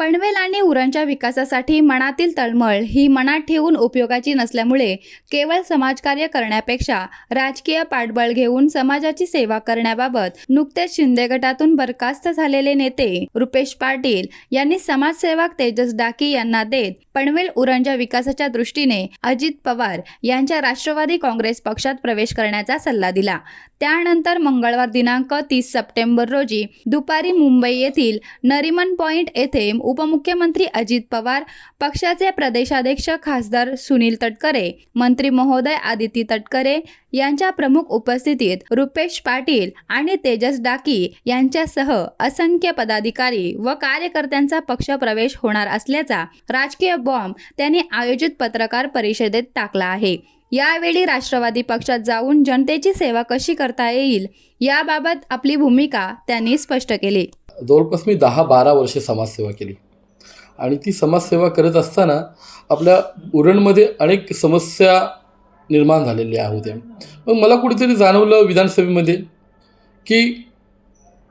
पनवेल आणि उरणच्या विकासासाठी मनातील तळमळ ही मनात ठेवून उपयोगाची नसल्यामुळे केवळ समाजकार्य करण्यापेक्षा राजकीय पाठबळ घेऊन समाजाची सेवा करण्याबाबत नुकतेच शिंदे गटातून बरखास्त झालेले नेते रुपेश पाटील यांनी समाजसेवक तेजस डाकी यांना देत पनवेल उरणच्या विकासाच्या दृष्टीने अजित पवार यांच्या राष्ट्रवादी काँग्रेस पक्षात प्रवेश करण्याचा सल्ला दिला. त्यानंतर मंगळवार दिनांक तीस सप्टेंबर रोजी दुपारी मुंबई येथील नरिमन पॉइंट येथे उपमुख्यमंत्री अजित पवार पक्षाचे प्रदेशाध्यक्ष खासदार सुनील तटकरे मंत्री महोदय आदिती तटकरे यांच्या प्रमुख उपस्थितीत रुपेश पाटील आणि तेजस डाकी यांच्यासह असंख्य पदाधिकारी व कार्यकर्त्यांचा पक्ष प्रवेश होणार असल्याचा राजकीय बॉम्ब त्यांनी आयोजित पत्रकार परिषदेत टाकला आहे. यावेळी राष्ट्रवादी पक्षात जाऊन जनतेची सेवा कशी करता येईल याबाबत आपली भूमिका त्यांनी स्पष्ट केली. जवळपास मी दहा बारा वर्षे समाजसेवा केली. आणि ती समाजसेवा करत असताना आपल्या उरणमध्ये अनेक समस्या निर्माण झालेल्या होत्या मग मला कुठेतरी जाणवलं विधानसभेमध्ये की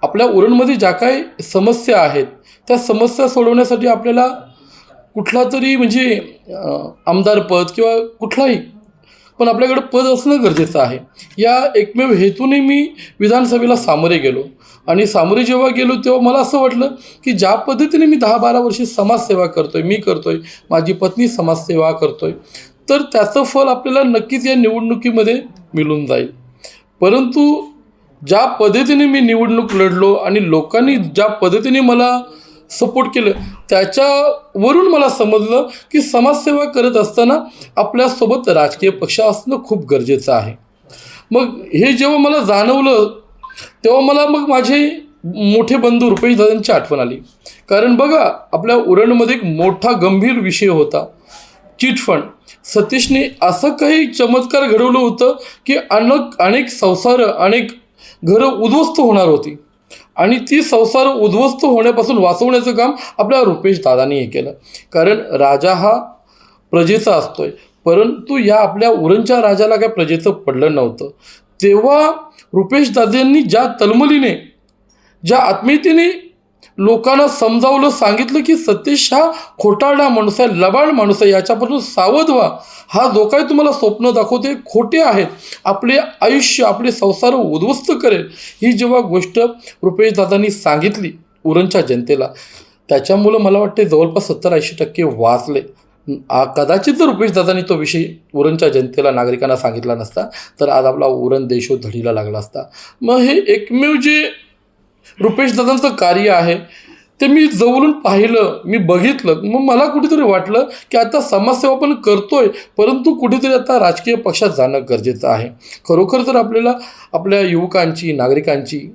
आपल्या उरणमध्ये ज्या काही समस्या आहेत त्या समस्या सोडवण्यासाठी आपल्याला कुठला तरी म्हणजे आमदारपद किंवा कुठलाही पण आपल्याकडे पद असणं गरजेचं आहे. या एकमेव हेतूने मी विधानसभेला सामोरे गेलो. आणि सामोरे जेव्हा गेलो तेव्हा मला असं वाटलं की ज्या पद्धतीने मी दहा बारा वर्षे समाजसेवा करतोय मी करतोय माझी पत्नी समाजसेवा करतोय तर त्याचं फल आपल्याला नक्कीच या निवडणुकीमध्ये मिळून जाईल. परंतु ज्या पद्धतीने मी निवडणूक लढलो आणि लोकांनी ज्या पद्धतीने मला सपोर्ट केलं. त्याच्यावरून मला समजलं की समाजसेवा करत असताना आपल्यासोबत राजकीय पक्ष असणं खूप गरजेचं आहे. मग हे जेव्हा मला जाणवलं तेव्हा मला मग माझे मोठे बंधू रुपेश दादांची आठवण आली. कारण बघा आपल्या उरणमध्ये एक मोठा गंभीर विषय होता. चिटफंड सतीशने असं काही चमत्कार घडवलं होतं की अनेक अनेक संसार अनेक घरं उद्ध्वस्त होणार होती. आणि ती संसार उद्ध्वस्त होण्यापासून वाचवण्याचं काम आपल्या रुपेश दादांनी हे केलं. कारण राजा हा प्रजेचा असतोय. परंतु या आपल्या उरणच्या राजाला काय प्रजेचं पडलं नव्हतं. तेव्हा रुपेश दादांनी ज्या तलमलीने ज्या आत्मीयतेने लोकांना समजावलं सांगितलं की सतीश हा खोटारडा माणूस आहे लबाड माणूस आहे याच्यापासून सावध व्हा. हा जो काही तुम्हाला स्वप्न दाखवते खोटे आहेत. आपले आयुष्य आपले संसार उद्ध्वस्त करेल. ही जेव्हा गोष्ट रुपेश दादांनी सांगितली उरणच्या जनतेला त्याच्यामुळं मला वाटते जवळपास सत्तर ऐंशी टक्के वाचले. आ- कदाचित जर रुपेश दादांनी तो विषय उरणच्या जनतेला नागरिकांना सांगितला नसता तर आज आपला उरण देशो धडीला लागला असता. मग हे एकमेव जे रुपेश दादांचं कार्य आहे. ते मी जवळून पाहिलं मी बघितलं. मग मला कुठेतरी वाटलं की आता समाजसेवा पण करतोय परंतु कुठेतरी आता राजकीय पक्षात जाणं गरजेचं आहे. खरोखर जर आपल्याला आपल्या युवकांची नागरिकांची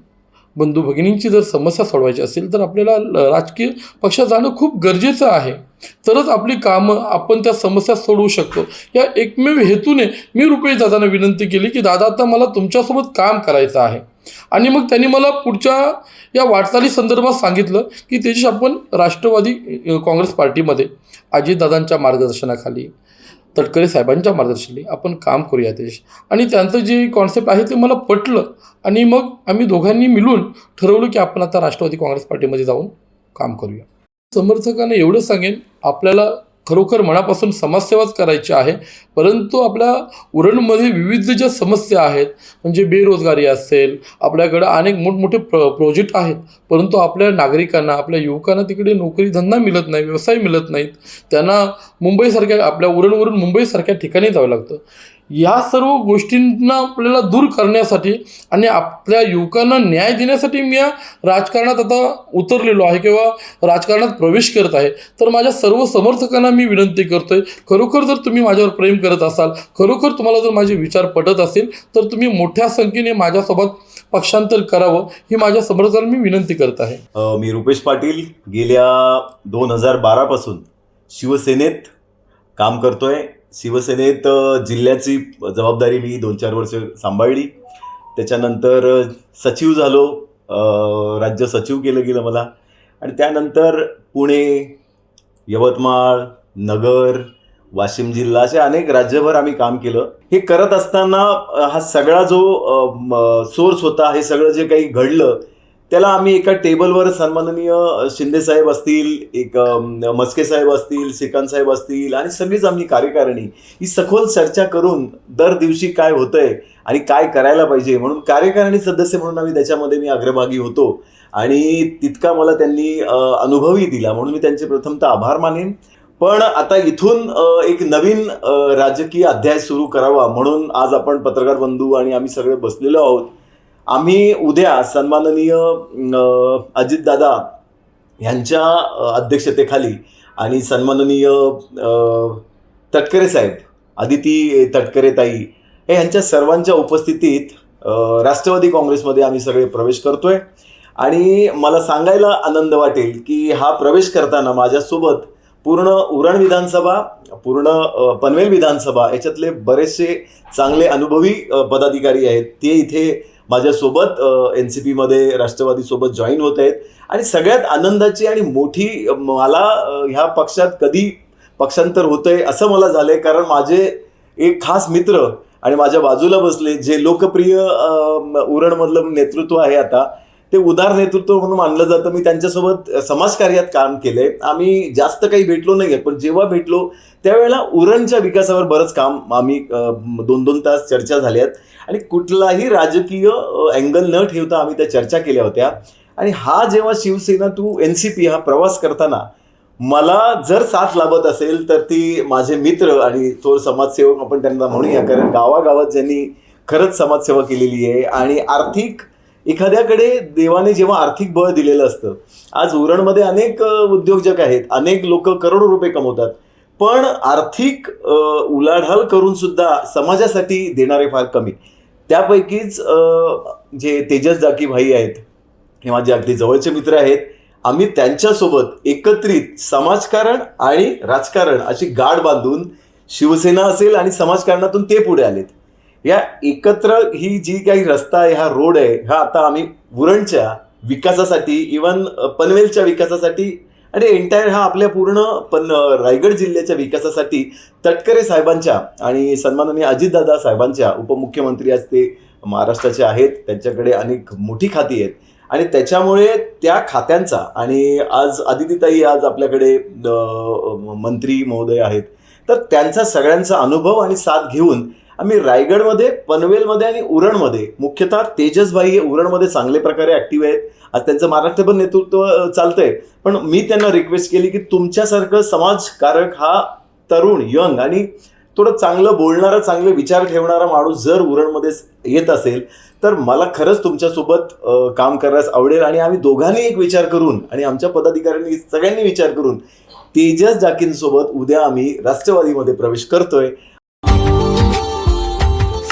बंधू भगिनींची जर समस्या सोडवायची असेल तर आपल्याला ल- राजकीय पक्षात जाणं खूप गरजेचं आहे. तरच आपली कामं आपण त्या समस्या सोडवू शकतो. या एकमेव हेतूने मी रुपेश दादांना विनंती केली की दादा आता मला तुमच्यासोबत काम करायचं आहे. आणि मग त्यांनी मला पुढच्या या वाटचाली संदर्भात सांगितलं की त्याची आपण राष्ट्रवादी काँग्रेस पार्टीमध्ये अजितदादांच्या मार्गदर्शनाखाली तटकरे साहेबांच्या मार्गदर्शनाने आपण काम करूया त्याच्याशी. आणि त्यांचं जे कॉन्सेप्ट आहे ते मला पटलं. आणि मग आम्ही दोघांनी मिळून ठरवलं की आपण आता राष्ट्रवादी काँग्रेस पार्टीमध्ये जाऊन काम करूया. समर्थकांना एवढं सांगेन आपल्याला खरोखर मनापासून समाजसेवाच करायची आहे परंतु आपल्या उरणमध्ये विविध ज्या समस्या आहेत म्हणजे बेरोजगारी असेल आपल्याकडं अनेक मोठमोठे प्र प्रोजेक्ट आहेत परंतु आपल्या नागरिकांना आपल्या युवकांना तिकडे नोकरी धंदा मिळत नाही व्यवसाय मिळत नाहीत त्यांना मुंबईसारख्या आपल्या उरणवरून मुंबईसारख्या ठिकाणी जावं लागतं. या सर्व गोष्टींना आपल्याला दूर करण्यासाठी आणि आपल्या युवकांना न्याय देण्यासाठी मी या राजकारणात आता उतरलेलो आहे किंवा राजकारणात प्रवेश करत आहे. तर माझ्या सर्व समर्थकांना मी विनंती करतोय खरोखर जर तुम्ही माझ्यावर प्रेम करत असाल खरोखर तुम्हाला जर माझे विचार पटत असेल तर तुम्ही मोठ्या संख्येने माझ्यासोबत पक्षांतर करावं ही माझ्या समर्थकांना मी विनंती करत आहे. मी रुपेश पाटील गेल्या दोन हजार बारापासून शिवसेनेत काम करतोय. शिवसेनेत जिल्ह्याची जबाबदारी मी दोन चार वर्ष सांभाळली. त्याच्यानंतर सचिव झालो राज्य सचिव केलं गेलं मला. आणि त्यानंतर पुणे यवतमाळ नगर वाशिम जिल्हा असे अनेक राज्यभर आम्ही काम केलं. हे करत असताना हा सगळा जो सोर्स होता हे सगळं जे काही घडलं त्याला आम्ही एका टेबलवर सन्माननीय शिंदे साहेब असतील एक मस्के साहेब असतील श्रीकांत साहेब असतील आणि सगळीच आम्ही कार्यकारिणी ही सखोल चर्चा करून दर दिवशी काय होतंय आणि काय करायला पाहिजे म्हणून कार्यकारिणी सदस्य म्हणून आम्ही त्याच्यामध्ये मी अग्रभागी होतो. आणि तितका मला त्यांनी अनुभवही दिला. म्हणून मी त्यांचे प्रथमतः आभार मानेन. पण आता इथून एक नवीन राजकीय अध्याय सुरू करावा म्हणून आज आपण पत्रकार बंधू आणि आम्ही सगळे बसलेलो आहोत. आम्ही उद्या सन्माननीय अजितदादा यांच्या अध्यक्षतेखाली आणि सन्माननीय तटकरे साहेब आदिती तटकरे ताई हे यांच्या सर्वांच्या उपस्थितीत राष्ट्रवादी काँग्रेसमध्ये आम्ही सगळे प्रवेश करतोय. आणि मला सांगायला आनंद वाटेल की हा प्रवेश करताना माझ्यासोबत पूर्ण उरण विधानसभा पूर्ण पनवेल विधानसभा याच्यातले बरेचसे चांगले अनुभवी पदाधिकारी आहेत. ते इथे माझ्यासोबत एन सी पीमध्ये राष्ट्रवादीसोबत जॉईन होत आहेत. आणि सगळ्यात आनंदाची आणि मोठी मला ह्या पक्षात कधी पक्षांतर होतंय असं मला झालंय. कारण माझे एक खास मित्र आणि माझ्या बाजूला बसले जे लोकप्रिय उरणमधलं नेतृत्व आहे आता ते उदार नेतृत्व म्हणून मानलं जातं. मी त्यांच्यासोबत समाजकार्यात काम केलंय. आम्ही जास्त काही भेटलो नाही पण जेव्हा भेटलो त्यावेळेला उरणच्या विकासावर बरंच काम आम्ही दोन दोन तास चर्चा झाल्यात. आणि कुठलाही राजकीय अँगल न ठेवता आम्ही त्या चर्चा केल्या होत्या. आणि हा जेव्हा Shiv Sena to N C P हा प्रवास करताना मला जर साथ लाभत असेल तर ती माझे मित्र आणि थोर समाजसेवक आपण त्यांना म्हणूया कारण गावागावात ज्यांनी खरंच समाजसेवा केलेली आहे. आणि आर्थिक एखाद्याकडे देवाने जेव्हा आर्थिक बळ दिलेलं असतं आज उरणमध्ये अनेक उद्योजक आहेत अनेक लोक करोडो रुपये कमवतात पण आर्थिक उलाढाल करून सुद्धा समाजासाठी देणारे फार कमी. त्यापैकीच जे तेजस जाकी भाई आहेत हे माझे अगदी जवळचे मित्र आहेत आम्ही त्यांच्यासोबत एकत्रित समाजकारण आणि राजकारण अशी गाठ बांधून शिवसेना असेल आणि समाजकारणातून ते पुढे आलेत. या एकत्र ही जी काही रस्ता आहे हा रोड आहे हा आता आम्ही उरणच्या विकासासाठी इवन पनवेलच्या विकासासाठी आणि एंटायर हा आपल्या पूर्ण पण रायगड जिल्ह्याच्या विकासासाठी तटकरे साहेबांच्या आणि सन्माननीय अजितदादा साहेबांच्या उपमुख्यमंत्री आज ते महाराष्ट्राचे आहेत. त्यांच्याकडे अनेक मोठी खाती आहेत. आणि त्याच्यामुळे त्या खात्यांचा आणि आज आदितीताई आज आपल्याकडे मंत्री महोदय आहेत. तर त्यांचा सगळ्यांचा अनुभव आणि साथ घेऊन आम्ही रायगडमध्ये पनवेलमध्ये आणि उरणमध्ये मुख्यतः तेजसभाई हे उरणमध्ये चांगले प्रकारे ॲक्टिव्ह आहेत. आज त्यांचं पण नेतृत्व चालतंय. पण मी त्यांना रिक्वेस्ट केली की तुमच्यासारखं समाजकारक हा तरुण यंग आणि थोडं चांगलं बोलणारा चांगले विचार ठेवणारा माणूस जर उरणमध्ये येत असेल तर मला खरंच तुमच्यासोबत काम करायला आवडेल आणि आम्ही दोघांनी एक विचार करून आणि आमच्या पदाधिकाऱ्यांनी सगळ्यांनी विचार करून तेजस जाकींसोबत उद्या आम्ही राष्ट्रवादीमध्ये प्रवेश करतोय.